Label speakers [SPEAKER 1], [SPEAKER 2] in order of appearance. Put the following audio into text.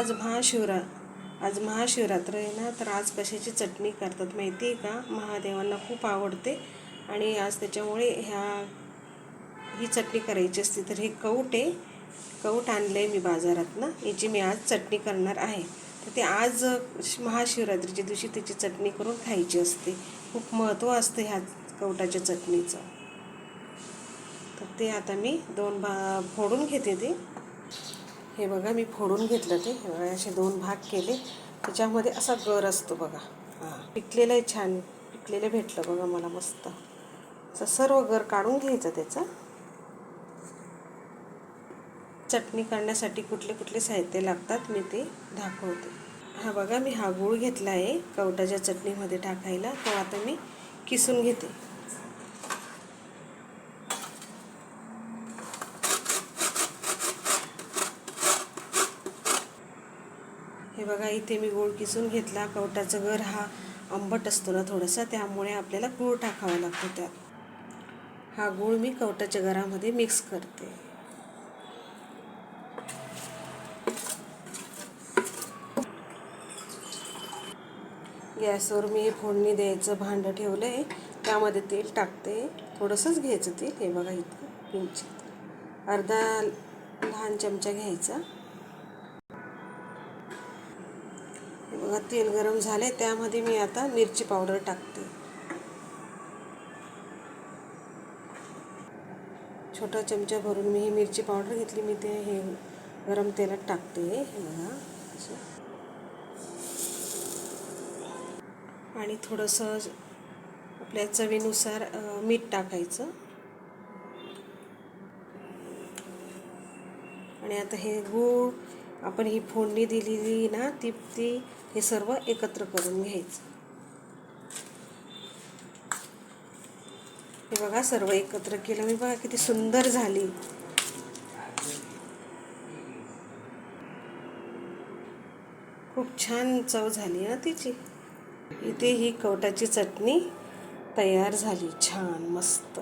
[SPEAKER 1] आज महाशिवरा आज महाशिवरात्र आहे ना तर आज कशाची चटणी करतात माहिती आहे का? महादेवांना खूप आवडते आणि आज त्याच्यामुळे ह्या ही चटणी करायची असते. तर हे कौट आहे. कौट आणलं आहे मी बाजारात ना याची मी आज चटणी करणार आहे. तर ते आज महाशिवरात्रीच्या दिवशी त्याची चटणी करून खायची असते. खूप महत्त्व असतं ह्या कवटाच्या चटणीचं. तर ते आता मी दोन बा फोडून घेते ते. हे बघा मी फोडून घेतलं ते. हे बघा असे दोन भाग केले. त्याच्यामध्ये असा गर असतो बघा. हां. पिकलेलं आहे छान. पिकलेलं भेटलं बघा मला मस्त. असं सर्व गर काढून घ्यायचं त्याचा. चटणी करण्यासाठी कुठले कुठले साहित्य लागतात मी ते दाखवते. हा बघा मी हा गूळ घेतला आहे कवटाच्या चटणीमध्ये टाकायला. तो आता मी किसून घेते. हे बघा इथे मी गूळ किसून घेतला. कवटाचं घर हा आंबट असतो ना थोडासा त्यामुळे आपल्याला गूळ टाकावा लागतो त्यात. हा गूळ मी कवटाच्या घरामध्ये मिक्स करते. गॅसवर मी फोडणी द्यायचं भांडं ठेवलं आहे त्यामध्ये तेल टाकते. थोडंसंच घ्यायचं तेल हे बघा इथं किंचित अर्धा लहान चमचा घ्यायचा. बघा तेल गरम झाले त्यामध्ये मी आता मिरची पावडर टाकते. छोटा चमचा भरून मी ही मिरची पावडर घेतली मी ते हे गरम तेलात टाकते. हे बघा आणि थोडंसं आपल्या चवीनुसार मीठ टाकायचं. आणि आता हे गूळ आपण ही फोडणी दिलेली ना ती ती हे सर्व एकत्र करून घ्यायचं. हे बघा सर्व एकत्र केलं. मी बघा किती सुंदर झाली. खूप छान चव झाली ना तिची. इथे ही कवटाची चटणी तयार झाली. छान मस्त.